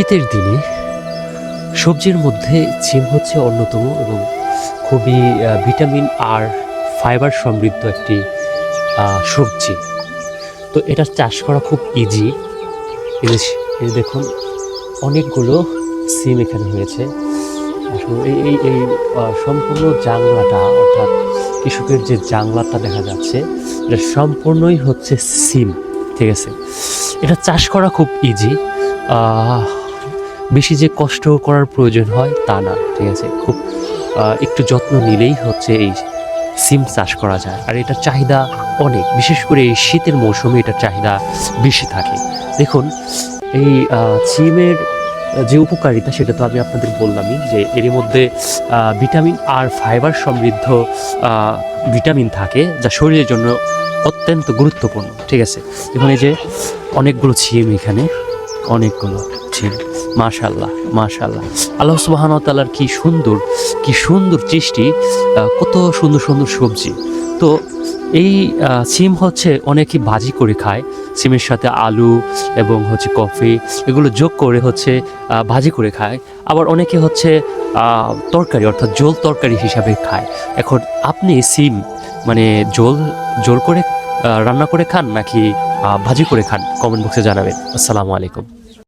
শীতের দিনে সবজির মধ্যে সিম হচ্ছে অন্যতম এবং খুবই ভিটামিন আর ফাইবার সমৃদ্ধ একটি সবজি। তো এটা চাষ করা খুব ইজি এই দেখুন, অনেকগুলো সিম এখানে হয়েছে। এই এই এই সম্পূর্ণ জাংলাটা অর্থাৎ কৃষকের যে জাংলাটা দেখা যাচ্ছে, এটা সম্পূর্ণই হচ্ছে সিম, ঠিক আছে? এটা চাষ করা খুব ইজি বেশি যে কষ্ট করার প্রয়োজন হয়, তা না, ঠিক আছে? খুব একটু যত্ন নিলেই হচ্ছে এই সিম চাষ করা যায়। আর এটার চাহিদা অনেক, বিশেষ করে এই শীতের মৌসুমে এটার চাহিদা বেশি থাকে। দেখুন, এই সিমের যে উপকারিতা সেটা তো আমি আপনাদের বললামই যে এর মধ্যে ভিটামিন আর ফাইবার সমৃদ্ধ ভিটামিন থাকে যা শরীরের জন্য অত্যন্ত গুরুত্বপূর্ণ, ঠিক আছে? এবং এই যে অনেকগুলো ছিম এখানে অনেকগুলো ছিম মাশাল্লাহ মাশাল্লাহ আল্লাহ সুবাহানতালার কি সুন্দর কি সুন্দর সৃষ্টি কত সুন্দর সুন্দর সবজি। তো এই সিম হচ্ছে অনেকে ভাজি করে খায়। সিমের সাথে আলু এবং হচ্ছে কফি এগুলো যোগ করে হচ্ছে ভাজি করে খায়। আবার অনেকে হচ্ছে তরকারি অর্থাৎ জোল তরকারি হিসাবে খায়। এখন আপনি সিম মানে জোল জোল করে রান্না করে খান নাকি ভাজি করে খান। কমেন্ট বক্সে জানাবেন। আসসালামু আলাইকুম।